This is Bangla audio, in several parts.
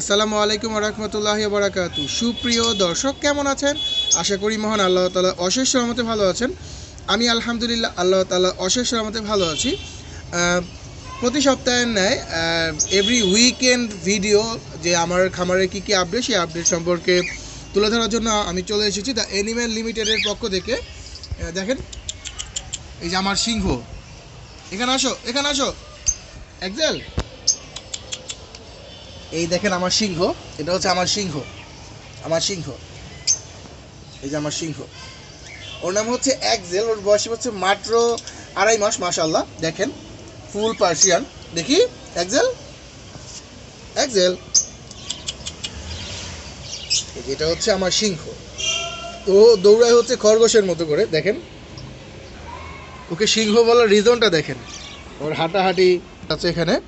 আসসালামু আলাইকুম রহমতুল্লাহ বারাকাতু সুপ্রিয় দর্শক, কেমন আছেন? আশা করি মহান আল্লাহ তালা অশেষ রহমতে ভালো আছেন। আমি আলহামদুলিল্লাহ আল্লাহ তালা অশেষ রহমতে ভালো আছি। প্রতি সপ্তাহের ন্যায় এভরি উইকেন্ড ভিডিও যে আমার খামারের কী কী আপডেট সেই আপডেট সম্পর্কে তুলে ধরার জন্য আমি চলে এসেছি দ্য অ্যানিম্যাল লিমিটেডের পক্ষ থেকে। দেখেন, এই যে আমার সিংহ। এখানে আসো এখানে আসো। একজেল। এই দেখেন আমার সিংহ। এটা হচ্ছে আমার সিংহ। আমার সিংহ। এই যে আমার সিংহ। ওর নাম হচ্ছে একজেল, ওর বয়স হচ্ছে মাত্র আড়াই মাস মাশাল্লাহ দেখেন ফুল পার্সিয়ান দেখি, একজেল? একজেল। এটা হচ্ছে আমার সিংহ। ও দৌড়ায় হচ্ছে খরগোশের মতো করে, দেখেন। ওকে সিংহ বলার রিজনটা দেখেন। ওর হাঁটাহাঁটি আছে এখানে।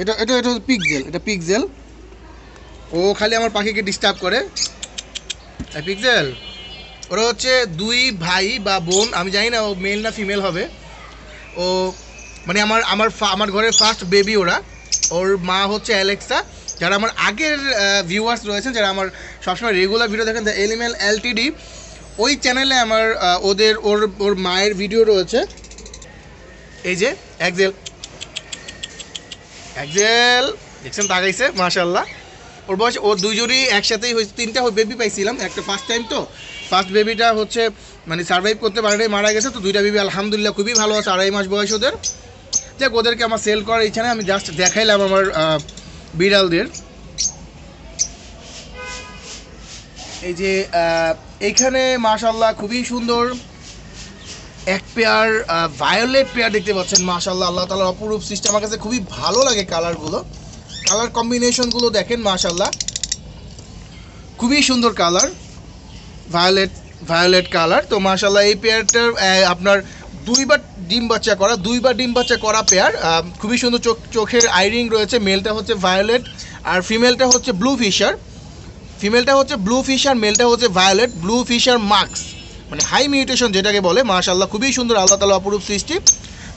এটা এটা এটা পিকজেল এটা পিকজেল ও খালি আমার পাখিকে ডিস্টার্ব করে। পিকজেল ওরা হচ্ছে দুই ভাই বা বোন, আমি জানি না, ও মেল না ফিমেল হবে। ও মানে আমার আমার আমার ঘরের ফার্স্ট বেবি ওরা। ওর মা হচ্ছে অ্যালেক্সা। যারা আমার আগের ভিউয়ার্স রয়েছেন, যারা আমার সবসময় রেগুলার ভিডিও দেখেন দ্য এলিমেল এলটিডি ওই চ্যানেলে আমার ওদের, ওর ওর মায়ের ভিডিও রয়েছে। এই যে একজেল একজেল। দেখছেন, তাকাইছে মাশাল্লাহ ওর বয়স, ওর দুইজনই একসাথেই হয়েছে, তিনটা বেবি পাইছিলাম, একটা ফার্স্ট টাইম তো। ফার্স্ট বেবিটা হচ্ছে মানে সার্ভাইভ করতে পারে মারা গেছে, তো দুইটা বেবি আলহামদুলিল্লাহ খুবই ভালো আছে, আড়াই মাস বয়স ওদের। দেখ ওদেরকে আমার সেল করার ইচ্ছা নেই, আমি জাস্ট দেখাইলাম আমার বিড়ালদের। এই যে এইখানে মাশাল্লাহ খুবই সুন্দর। এক পেয়ার ভায়োলেট পেয়ার দেখতে পাচ্ছেন মাশাল্লাহ আল্লাহ তালার অপরূপ সৃষ্টি। আমার কাছে খুবই ভালো লাগে কালারগুলো কালার কম্বিনেশনগুলো দেখেন মাশাল্লাহ খুবই সুন্দর কালার ভায়োলেট ভায়োলেট কালার তো মাশাল্লাহ এই পেয়ারটার আপনার দুইবার ডিম বাচ্চা করা, দুইবার ডিম বাচ্চা করা পেয়ার খুবই সুন্দর চোখ, চোখের আইরিং রয়েছে। মেলটা হচ্ছে ভায়োলেট আর ফিমেলটা হচ্ছে ব্লু ফিশার ফিমেলটা হচ্ছে ব্লু ফিশার মেলটা হচ্ছে ভায়োলেট ব্লু ফিশার মার্কস মানে হাই মিউটেশন যেটাকে বলে মাশাল্লাহ খুবই সুন্দর আল্লাহ তালা অপরূপ সৃষ্টি।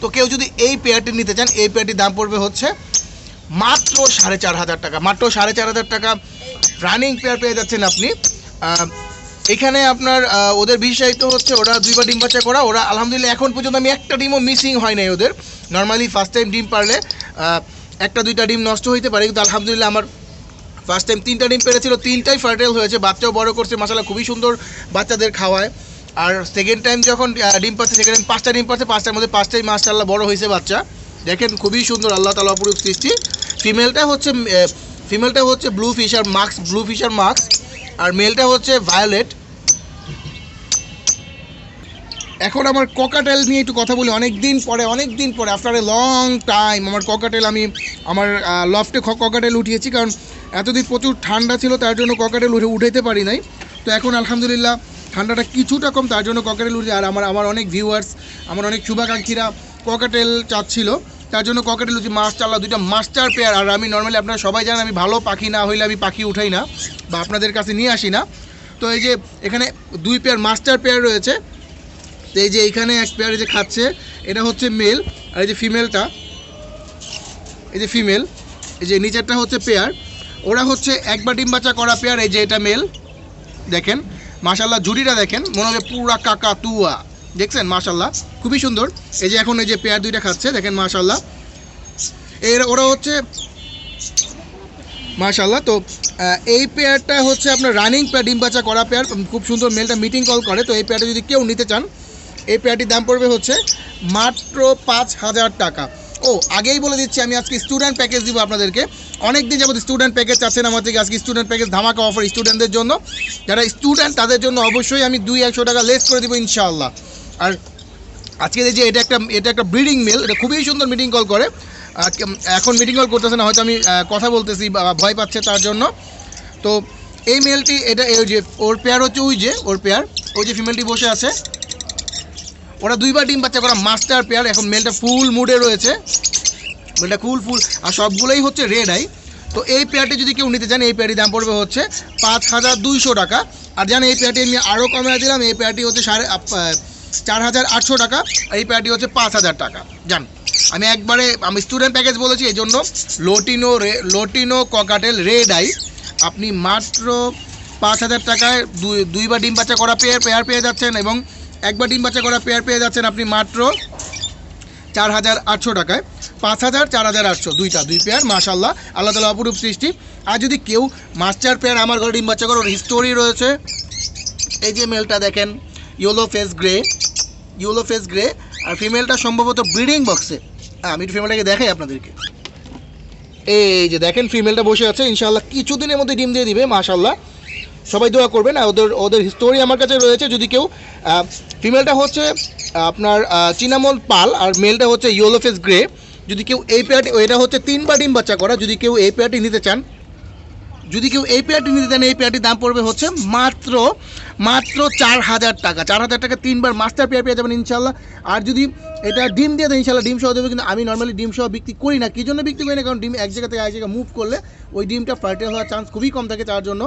তো কেউ যদি এই পেয়ারটি নিতে চান, এই পেয়ারটির দাম পড়বে হচ্ছে মাত্র সাড়ে চার হাজার টাকা। মাত্র সাড়ে চার হাজার টাকা রানিং পেয়ার পেয়ে যাচ্ছেন আপনি। এখানে আপনার ওদের বিশেষায়িত হচ্ছে ওরা দুইবার ডিম বাচ্চা করা, ওরা আলহামদুলিল্লাহ এখন পর্যন্ত আমি একটা ডিমও মিসিং হয় নাই ওদের। নর্মালি ফার্স্ট টাইম ডিম পারলে একটা দুইটা ডিম নষ্ট হইতে পারে, কিন্তু আলহামদুলিল্লাহ আমার ফার্স্ট টাইম তিনটা ডিম পেরেছিল, তিনটাই ফার্টাইল হয়েছে, বাচ্চাও বড় করছে মশালা খুবই সুন্দর বাচ্চাদের খাওয়ায়। আর সেকেন্ড টাইম যখন ডিম পাচ্ছে সেকেন্ড টাইম পাঁচটা ডিম পাচ্ছে, পাঁচটার মধ্যে পাঁচটাই মাশাল্লাহ বড় হয়েছে বাচ্চা। দেখেন খুবই সুন্দর, আল্লাহ তালা অপরূপ সৃষ্টি। ফিমেলটা হচ্ছে ফিমেলটা হচ্ছে blue fisher marks blue fisher marks আর মেলটা হচ্ছে ভায়োলেট এখন আমার ককাটেল নিয়ে একটু কথা বলি। অনেক দিন পরে অনেক দিন পরে আফটার এ লং টাইম আমার ককাটেল আমি, আমার লফটে ককাটেল উঠিয়েছি। কারণ এতদিন প্রচুর ঠান্ডা ছিল, তার জন্য ককাটেল উঠে, উঠাইতে পারি নাই। তো এখন আলহামদুলিল্লাহ ঠান্ডাটা কিছুটা কম, তার জন্য ককাটেল উঠে আর আমার আমার অনেক ভিউয়ার্স আমার অনেক শুভাকাঙ্ক্ষীরা ককাটেল চাচ্ছিল। তার জন্য ককাটেল উঠি মাছ চাল্লা, দুইটা মাস্টার পেয়ার আর আমি নর্মালি আপনারা সবাই জানেন, আমি ভালো পাখি না হইলে আমি পাখি উঠাই না বা আপনাদের কাছে নিয়ে আসি না। তো এই যে এখানে দুই পেয়ার মাস্টার পেয়ার রয়েছে। তো এই যে এইখানে এক পেয়ার যে খাচ্ছে, এটা হচ্ছে মেল আর এই যে ফিমেলটা এই যে ফিমেল এই যে নিচেরটা হচ্ছে পেয়ার ওরা হচ্ছে একবার ডিম বাচ্চা করা পেয়ার এই যে এটা মেল দেখেন মাশাল্লাহ জুড়িটা দেখেন, মনে হবে পুরা কাকা তুয়া দেখছেন? মাশাল্লাহ খুবই সুন্দর। এই যে এখন এই যে পেয়ার দুইটা খাচ্ছে, দেখেন মাশাল্লাহ এর, ওরা হচ্ছে মাশাল্লাহ তো এই পেয়ারটা হচ্ছে আপনার রানিং পেয়ার, ডিম বাচ্চা করা পেয়ার খুব সুন্দর মেলটা মিটিং কল করে, তো এই পেয়ারটা যদি কেউ নিতে চান, এই পেয়ারটির দাম পড়বে হচ্ছে মাত্র পাঁচ হাজার টাকা। ও, আগেই বলে দিচ্ছি, আমি আজকে স্টুডেন্ট প্যাকেজ দিব আপনাদেরকে। অনেক দিন যাবত স্টুডেন্ট প্যাকেজ চাচ্ছেন আমার থেকে আজকে স্টুডেন্ট প্যাকেজ ধামাকা অফার স্টুডেন্টদের জন্য। যারা স্টুডেন্ট তাদের জন্য অবশ্যই আমি দুই একশো টাকা লেস করে দিব ইনশাআল্লাহ। আর আজকে যে এটা একটা এটা একটা ব্রিডিং মেল এটা খুবই সুন্দর মিটিং কল করে। এখন মিটিং কল করতেছে না, হয়তো আমি কথা বলতেছি বা ভয় পাচ্ছে তার জন্য। তো এই মেলটি এটা এই যে, ওর পেয়ার হচ্ছে ওই যে, ওর পেয়ার ওই যে ফিমেলটি বসে আছে। ওরা দুইবার ডিম বাচ্চা করা মাস্টার পেয়ার এখন মেলটা ফুল মুডে রয়েছে। মেলটা ফুল ফুল আর সবগুলোই হচ্ছে রেড আই তো এই পেয়ারটি যদি কেউ নিতে চান, এই পেয়ারটির দাম পড়বে হচ্ছে পাঁচ হাজার দুইশো টাকা। আর জানেন, এই পেয়ারটি আমি আরও কমে দিলাম, এই পেয়ারটি হচ্ছে সাড়ে চার হাজার আটশো টাকা, আর এই পেয়ারটি হচ্ছে পাঁচ হাজার টাকা। জান, আমি একবারে, আমি স্টুডেন্ট প্যাকেজ বলেছি এই জন্য লোটিনো রে লোটিনো ককাটেল রেড আই আপনি মাত্র পাঁচ হাজার টাকায় দুই, দুইবার ডিম বাচ্চা করা পেয়ার পেয়ার পেয়ে যাচ্ছেন এবং একবার ডিম বাচ্চা করা পেয়ার পেয়ে যাচ্ছেন আপনি মাত্র চার হাজার আটশো টাকায়। পাঁচ হাজার, চার হাজার আটশো, দুইটা, দুই পেয়ার মাশাল্লাহ আল্লাহ তালা অপরূপ সৃষ্টি। আর যদি কেউ মাস্টার পেয়ার আমার ঘরে ডিম বাচ্চা করার হিস্টোরি রয়েছে, এই যে মেলটা দেখেন yellow face grey yellow face grey আর ফিমেলটা সম্ভবত ব্রিডিং বক্সে আমি একটু ফিমেলটাকে দেখাই আপনাদেরকে। এই যে দেখেন ফিমেলটা বসে আছে ইনশাল্লাহ কিছুদিনের মধ্যে ডিম দিয়ে দিবে মাশাল্লাহ সবাই দোয়া করবেন ওদের ওদের হিস্টোরি আমার কাছে রয়েছে, যদি কেউ ফিমেলটা হচ্ছে আপনার চিনামল পাল, আর মেলটা হচ্ছে ইয়েলো ফেস গ্রে যদি কেউ এই পেয়ারটি, এটা হচ্ছে তিনবার ডিম বাচ্চা করা, যদি কেউ এই পেয়ারটি নিতে চান, যদি কেউ এই পেয়ারটি নিতে চান, এই পেয়ারটির দাম পড়বে হচ্ছে মাত্র মাত্র চার হাজার টাকা। চার হাজার টাকা তিনবার মাস্টার পেয়ার পেয়ে যাবেন ইনশাল্লাহ আর যদি এটা ডিম দিয়ে দেয় ইনশাল্লাহ ডিম সহ দেবে, কিন্তু আমি নর্মালি ডিম সহ বিক্রি করি না। কী জন্য বিক্রি করি না? কারণ ডিম এক জায়গা থেকে এক জায়গায় মুভ করলে ওই ডিমটা ফার্টাইল হওয়ার চান্স খুবই কম থাকে, তার জন্য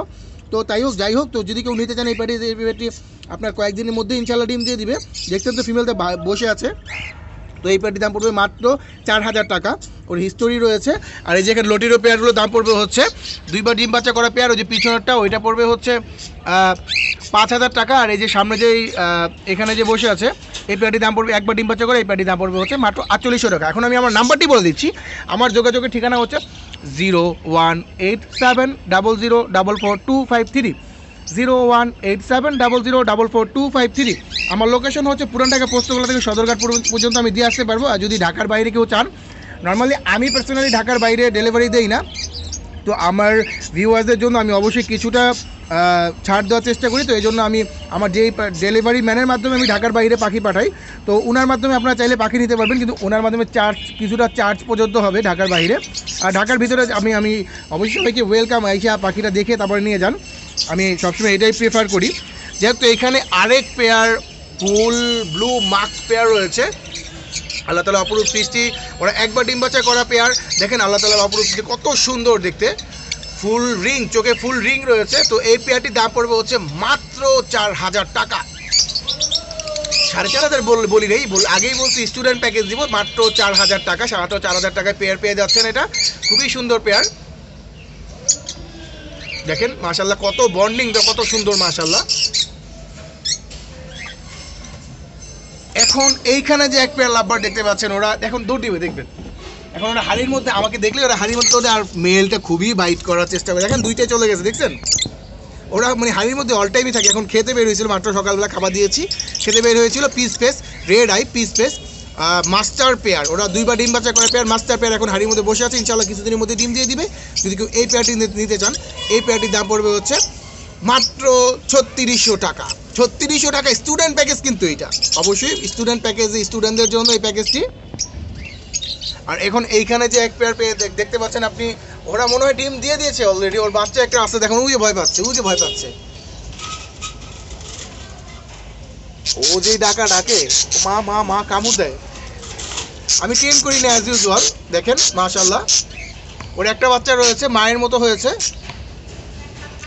তো তাই হোক, যাই হোক, তো যদি কেউ নিতে চান এই পেয়ারটি এই পেয়ারটি আপনার কয়েকদিনের মধ্যে ইনশাল্লাহ ডিম দিয়ে দিবে। দেখতেন তো ফিমেলটা বসে আছে। তো এই পেয়ারটির দাম পড়বে মাত্র চার হাজার টাকা। ওর হিস্টোরি রয়েছে। আর এই যে এখানে লটিরো পেয়ারগুলোর দাম পড়বে হচ্ছে দুইবার ডিম বাচ্চা করা পেয়ার ওই যে পিছনেরটা, ওইটা পড়বে হচ্ছে পাঁচ হাজার টাকা। আর এই যে সামনে যে এখানে যে বসে আছে, এই পেয়ারটির দাম পড়বে, একবার ডিম বাচ্চা করে, এই পেয়ারটির দাম পড়বে হচ্ছে মাত্র আটচল্লিশশো টাকা। এখন আমি আমার নাম্বারটি বলে দিচ্ছি। আমার যোগাযোগের ঠিকানা হচ্ছে zero one eight seven double zero double four two five three zero one eight seven double zero double four two five three আমার লোকেশন হচ্ছে পুরান ঢাকা থেকে সদরঘাট পুর- পর্যন্ত আমি দিয়ে আসতে পারব। আর যদি ঢাকার বাইরে কেউ চান নর্মালি আমি পার্সোনালি ঢাকার বাইরে ডেলিভারি দেই না। তো আমার ভিউয়ার্সদের জন্য আমি অবশ্যই কিছুটা ছাড় দেওয়ার চেষ্টা করি। তো এই জন্য আমি আমার যেই ডেলিভারি ম্যানের মাধ্যমে আমি ঢাকার বাইরে পাখি পাঠাই। তো ওনার মাধ্যমে আপনারা চাইলে পাখি নিতে পারবেন, কিন্তু ওনার মাধ্যমে চার্জ কিছুটা চার্জ পর্যন্ত হবে ঢাকার বাইরে। আর ঢাকার ভিতরে আমি আমি অবশ্যই সবাইকে ওয়েলকাম আইসা পাখিটা দেখে তারপরে নিয়ে যান। আমি সবসময় এটাই প্রেফার করি। যেহেতু এখানে আরেক pair full blue marks pair রয়েছে। আল্লাহ তালা অপরূপ সৃষ্টি, ওরা একবার ডিম বাচ্চা করা পেয়ার দেখেন আল্লাহ তালার অপরূপ সৃষ্টি, কত সুন্দর দেখতে। ফুল রিং, চোখে ফুল রিং রয়েছে, তো এই পেয়ারটির দাম পড়বে হচ্ছে মাত্র চার হাজার টাকা। সাড়ে চার হাজার বল নেই আগেই বলছি স্টুডেন্ট প্যাকেজ দিব, মাত্র চার হাজার টাকা, সাড়ে চার হাজার টাকায় পেয়ার পেয়ে যাচ্ছেন এটা। খুবই সুন্দর পেয়ার। দেখেন মাশাল্লাহ কত বন্ডিং কত সুন্দর মাশাল্লাহ এখন এইখানে যে এক পেয়ার লাভবার দেখতে পাচ্ছেন ওরা, এখন দৌড়িবে দেখবেন। এখন ওরা হাড়ির মধ্যে, আমাকে দেখলে ওরা হাড়ির মধ্যে ওদের আর মেলটা খুবই বাইট করার চেষ্টা করে। দেখেন, দুইটাই চলে গেছে, দেখছেন? ওরা মানে হাড়ির মধ্যে অল টাইমই থাকে। এখন খেতে বের হয়েছিল, মাত্র সকালবেলা খাবার দিয়েছি। খেতে বের হয়েছিল peach face red eye peach face master pair ওরা দুইবার ডিম বাচ্চা করে পেয়ার মাস্টার পেয়ার এখন হাড়ির মধ্যে বসে আছে। ইনশাল্লাহ কিছুদিনের মধ্যে ডিম দিয়ে দিবে। যদি কেউ এই পেয়ারটি নিতে চান, এই পেয়ারটির দাম পড়বে হচ্ছে মাত্র ছত্রিশশো টাকা। ছত্রিশশো টাকা স্টুডেন্ট প্যাকেজ কিন্তু এটা অবশ্যই স্টুডেন্ট প্যাকেজ স্টুডেন্টদের জন্য এই প্যাকেজটি আর এখন এইখানে যে এক পেয়ার পেয়ে দেখ- দেখতে পাচ্ছেন আপনি, ওরা মনে হয় ডিম দিয়ে দিয়েছে অলরেডি ওর বাচ্চা একটা আসতে দেখুন ওই যে ভয় পাচ্ছে ওই যে ভয় পাচ্ছে। ও যে ডাকা ডাকে মা মা মা, কামড় দেয়। আমি ট্রেন করি না অ্যাজ ইউজুয়াল দেখেন মাশাল্লাহ ওর একটা বাচ্চা রয়েছে, মায়ের মতো হয়েছে।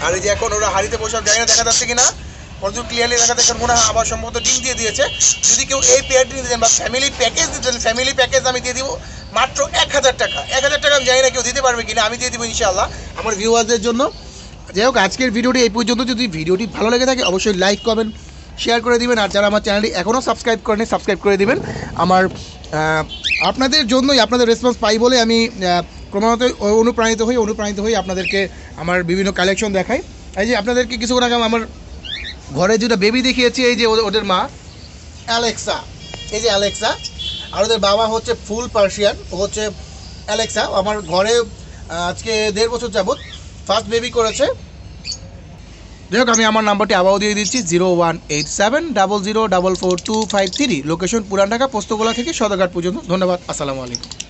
আর এই যে এখন ওরা হাড়িতে বসে জায়গা দেখা যাচ্ছে কিনা? কতদূর ক্লিয়ারলি দেখা যাচ্ছে মনে হয় আবার সম্ভবত ডিম দিয়ে দিয়েছে। যদি কেউ এই পেয়ারটি নিতে চান বা ফ্যামিলি প্যাকেজ দিতে চান ফ্যামিলি প্যাকেজ আমি দিয়ে দিব। মাত্র এক হাজার টাকা। এক হাজার টাকা আমি জানি না কেউ দিতে পারবে কিনা, আমি দিয়ে দিব ইনশাআল্লাহ আমার ভিউয়ারদের জন্য। যাই হোক, আজকের ভিডিওটি এই পর্যন্ত। যদি ভিডিওটি ভালো লেগে থাকে, অবশ্যই লাইক কমেন্ট শেয়ার করে দিবেন। আর যারা আমার চ্যানেলটি এখনও সাবস্ক্রাইব করেনি সাবস্ক্রাইব করে দিবেন। আমার আপনাদের জন্যই আপনাদের রেসপন্স পাই বলে আমি ক্রমাগত অনুপ্রাণিত হই অনুপ্রাণিত হই আপনাদেরকে আমার বিভিন্ন কালেকশন দেখাই। এই যে আপনাদেরকে কিছুক্ষণ আগে আমার ঘরে যেটা বেবি দেখিয়েছি, এই যে ওদের মা অ্যালেক্সা এই যে অ্যালেক্সা আর ওদের বাবা হচ্ছে ফুল পার্সিয়ান, ও হচ্ছে অ্যালেক্সা। আমার ঘরে আজকে দেড় বছর যাবৎ ফার্স্ট বেবি করেছে। যাই হোক, আমি আমার নাম্বারটি আবারও দিয়ে দিচ্ছি, zero one eight seven double zero double four two five three. Location Puran Dhaka, Postogola থেকে সদরঘাট পর্যন্ত। ধন্যবাদ, আসসালামু আলাইকুম।